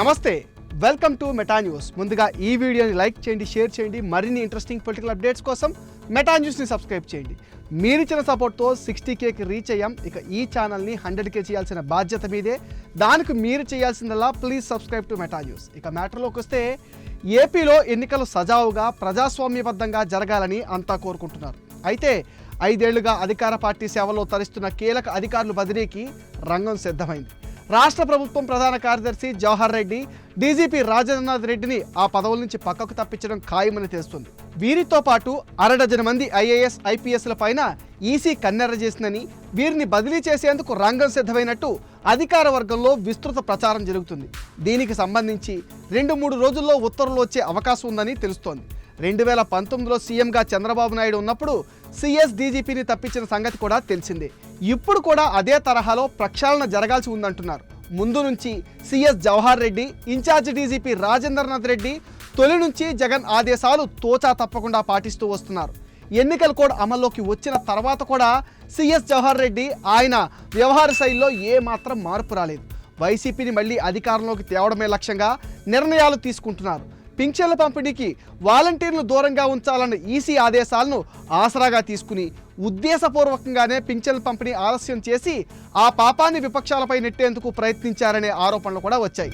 నమస్తే welcome to Meta news. ముందుగా ఈ వీడియోని లైక్ చేయండి షేర్ చేయండి మరిన్ని ఇంట్రెస్టింగ్ పొలిటికల్ అప్డేట్స్ కోసం మెటా న్యూస్ని సబ్స్క్రైబ్ చేయండి. మీరిచ్చిన సపోర్ట్తో సిక్స్టీ కేకి రీచ్ అయ్యాం. ఇక ఈ ఛానల్ని హండ్రెడ్ కే చేయాల్సిన బాధ్యత మీదే. దానికి మీరు చేయాల్సిందల్లా please subscribe to Meta news. ఇక మ్యాటర్లోకి వస్తే ఏపీలో ఎన్నికలు సజావుగా ప్రజాస్వామ్యబద్ధంగా జరగాలని అంతా కోరుకుంటున్నారు. అయితే ఐదేళ్ళుగా అధికార పార్టీ సేవలో తరిస్తున్న కీలక అధికారులు బదిలీకి రంగం సిద్ధమైంది. రాష్ట్ర ప్రభుత్వం ప్రధాన కార్యదర్శి జవహర్ రెడ్డి డీజీపీ రాజేంద్రనాథ్ రెడ్డిని ఆ పదవుల నుంచి పక్కకు తప్పించడం ఖాయమని తెలుస్తుంది. వీరితో పాటు అరడజన మంది ఐఏఎస్ ఐపీఎస్ల పైన ఈసీ కన్నెర్ర చేసిందని వీరిని బదిలీ చేసేందుకు రంగం సిద్ధమైనట్టు అధికార వర్గంలో విస్తృత ప్రచారం జరుగుతుంది. దీనికి సంబంధించి రెండు మూడు రోజుల్లో ఉత్తర్వులు వచ్చే అవకాశం ఉందని తెలుస్తోంది. రెండు వేల పంతొమ్మిదిలో సీఎంగా చంద్రబాబు నాయుడు ఉన్నప్పుడు సిఎస్ డీజీపీని తప్పించిన సంగతి కూడా తెలిసిందే. ఇప్పుడు కూడా అదే తరహాలో ప్రక్షాళన జరగాల్సి ఉందంటున్నారు. ముందు నుంచి CS Jawahar Reddy incharge DGP Rajendranath Reddy తొలి నుంచి జగన్ ఆదేశాలు తోచా తప్పకుండా పాటిస్తూ వస్తున్నారు. ఎన్నికల కోడ్ అమల్లోకి వచ్చిన తర్వాత కూడా సిఎస్ జవహర్ రెడ్డి ఆయన వ్యవహార శైలిలో ఏమాత్రం మార్పు రాలేదు. వైసీపీని మళ్ళీ అధికారంలోకి తేవడమే లక్ష్యంగా నిర్ణయాలు తీసుకుంటున్నారు. పింఛన్ల పంపిణీకి వాలంటీర్లు దూరంగా ఉంచాలన్న ఈసీ ఆదేశాలను ఆసరాగా తీసుకుని ఉద్దేశపూర్వకంగానే పింఛన్ల పంపిణీ ఆలస్యం చేసి ఆ పాపాన్ని విపక్షాలపై నెట్టేందుకు ప్రయత్నించారనే ఆరోపణలు కూడా వచ్చాయి.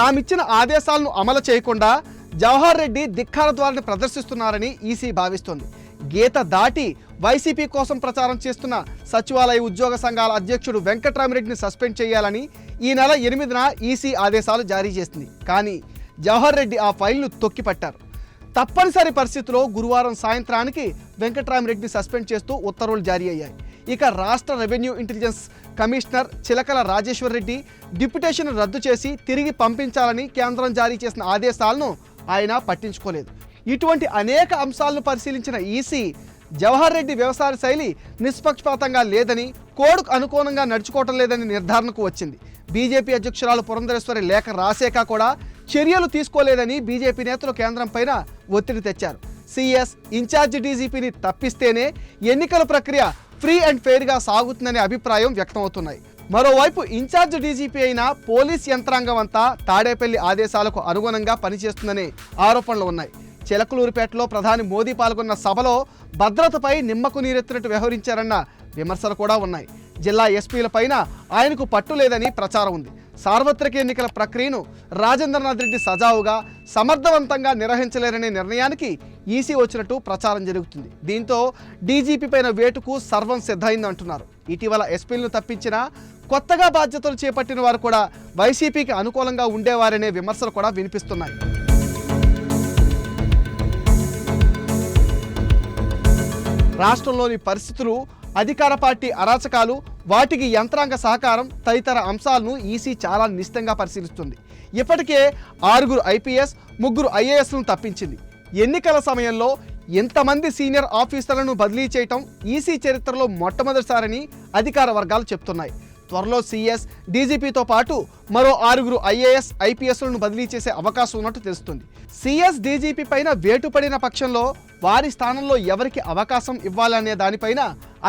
తామిచ్చిన ఆదేశాలను అమలు చేయకుండా జవహర్ రెడ్డి ధిక్కార ద్వారాన్ని ప్రదర్శిస్తున్నారని ఈసీ భావిస్తోంది. గీత దాటి వైసీపీ కోసం ప్రచారం చేస్తున్న సచివాలయ ఉద్యోగ సంఘాల అధ్యక్షుడు వెంకట్రామిరెడ్డిని సస్పెండ్ చేయాలని ఈ నెల ఎనిమిదిన ఈసీ ఆదేశాలు జారీ చేసింది. కానీ జవహర్ రెడ్డి ఆ ఫైల్ను తొక్కిపట్టారు. తప్పనిసరి పరిస్థితిలో గురువారం సాయంత్రానికి వెంకట్రామిరెడ్డిని సస్పెండ్ చేస్తూ ఉత్తర్వులు జారీ అయ్యాయి. ఇక రాష్ట్ర revenue intelligence commissioner Chilakala Rajeshwar Reddy deputation రద్దు చేసి తిరిగి పంపించాలని కేంద్రం జారీ చేసిన ఆదేశాలను ఆయన పట్టించుకోలేదు. ఇటువంటి అనేక అంశాలను పరిశీలించిన ఈసీ జవహర్ రెడ్డి వ్యవసాయ శైలి నిష్పక్షపాతంగా లేదని కోడ్కు అనుకూలంగా నడుచుకోవటం లేదని నిర్ధారణకు వచ్చింది. బీజేపీ అధ్యక్షురాలు పురంధరేశ్వరి లేఖ రాశాక కూడా చర్యలు తీసుకోలేదని బీజేపీ నేతలు కేంద్రం పైన ఒత్తిడి తెచ్చారు. సిఎస్ ఇన్ఛార్జి డీజీపీని తప్పిస్తేనే ఎన్నికల ప్రక్రియ ఫ్రీ అండ్ ఫెయిర్గా సాగుతుందనే అభిప్రాయం వ్యక్తమవుతున్నాయి. మరోవైపు ఇన్ఛార్జ్ డీజీపీ అయిన పోలీస్ యంత్రాంగం అంతా తాడేపల్లి ఆదేశాలకు అనుగుణంగా పనిచేస్తుందనే ఆరోపణలు ఉన్నాయి. చిలకలూరిపేటలో ప్రధాని మోదీ పాల్గొన్న సభలో భద్రతపై నిమ్మకు నీరెత్తినట్టు వ్యవహరించారన్న విమర్శలు కూడా ఉన్నాయి. జిల్లా ఎస్పీల పైన ఆయనకు పట్టు లేదని ప్రచారం ఉంది. సార్వత్రిక ఎన్నికల ప్రక్రియను రాజేంద్రనాథ్ రెడ్డి సజావుగా సమర్థవంతంగా నిర్వహించలేరనే నిర్ణయానికి ఈసీ వచ్చినట్టు ప్రచారం జరుగుతుంది. దీంతో డీజీపీ పైన వేటుకు సర్వం సిద్ధమైందంటున్నారు. ఇటీవల ఎస్పీలను తప్పించిన కొత్తగా బాధ్యతలు చేపట్టిన వారు కూడా వైసీపీకి అనుకూలంగా ఉండేవారనే విమర్శలు కూడా వినిపిస్తున్నాయి. రాష్ట్రంలోని పరిస్థితులు అధికార పార్టీ అరాచకాలు వాటికి యంత్రాంగ సహకారం తదితర అంశాలను ఈసీ చాలా నిశ్చితంగా పరిశీలిస్తుంది. ఇప్పటికే ఆరుగురు ఐపీఎస్ ముగ్గురు ఐఏఎస్లను తప్పించింది. ఎన్నికల సమయంలో ఎంతమంది సీనియర్ ఆఫీసర్లను బదిలీ చేయటం ఈసీ చరిత్రలో మొట్టమొదటిసారని అధికార వర్గాలు చెప్తున్నాయి. త్వరలో సీఎస్ డీజీపీతో పాటు మరో ఆరుగురు ఐఏఎస్ ఐపీఎస్లను బదిలీ చేసే అవకాశం ఉన్నట్టు తెలుస్తుంది. సీఎస్ డీజీపీ పైన వేటు పడిన పక్షంలో వారి స్థానంలో ఎవరికి అవకాశం ఇవ్వాలనే దానిపైన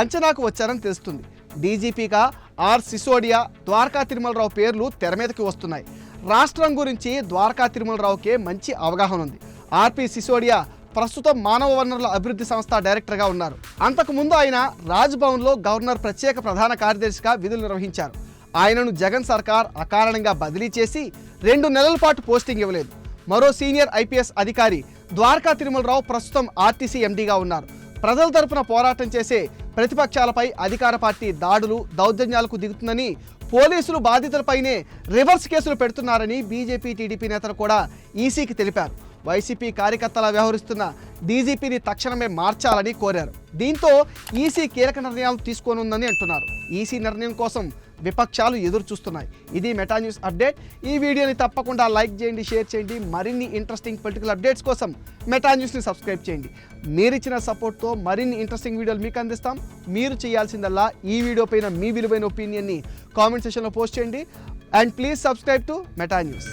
అంచనాకు వచ్చారని తెలుస్తుంది. డీజీపీగా ఆర్ సిసోడియా ద్వారకా తిరుమలరావు పేర్లు తెర మీదకి వస్తున్నాయి. రాష్ట్రం గురించి ద్వారకా తిరుమలరావుకే మంచి అవగాహన ఉంది ఆర్పి సిసోడియా ప్రస్తుతం మానవ వనరుల అభివృద్ధి సంస్థ డైరెక్టర్గా ఉన్నారు. అంతకుముందు ఆయన రాజ్భవన్లో గవర్నర్ ప్రత్యేక ప్రధాన కార్యదర్శిగా విధులు నిర్వహించారు. ఆయనను జగన్ సర్కార్ అకారణంగా బదిలీ చేసి రెండు నెలల పాటు పోస్టింగ్ ఇవ్వలేదు. మరో సీనియర్ ఐపీఎస్ అధికారి ద్వారకా తిరుమలరావు ప్రస్తుతం ఆర్టీసీ ఎండీగా ఉన్నారు. ప్రజల తరపున పోరాటం చేసే ప్రతిపక్షాలపై అధికార పార్టీ దాడులు దౌర్జన్యాలకు దిగుతుందని పోలీసులు బాధితులపైనే రివర్స్ కేసులు పెడుతున్నారని బీజేపీ టీడీపీ నేతలు కూడా ఈసీకి తెలిపారు. వైసీపీ కార్యకర్తలా వ్యవహరిస్తున్న డీజీపీని తక్షణమే మార్చాలని కోరారు. దీంతో ఈసీ కీలక నిర్ణయాలు తీసుకోనుందని అంటున్నారు. ఈసీ నిర్ణయం కోసం విపక్షాలు ఎదురు చూస్తున్నాయి ఇది మెటా న్యూస్ అప్డేట్. ఈ వీడియోని తప్పకుండా లైక్ చేయండి షేర్ చేయండి. మరిన్ని ఇంట్రెస్టింగ్ పొలిటికల్ అప్డేట్స్ కోసం మెటా న్యూస్ని సబ్స్క్రైబ్ చేయండి. మీరిచ్చిన సపోర్ట్తో మరిన్ని ఇంట్రెస్టింగ్ వీడియోలు మీకు అందిస్తాం. మీరు చేయాల్సిందల్లా ఈ వీడియో పైన మీ విలువైన ఒపీనియన్ని కామెంట్ సెషన్లో పోస్ట్ చేయండి. And please subscribe to Meta news.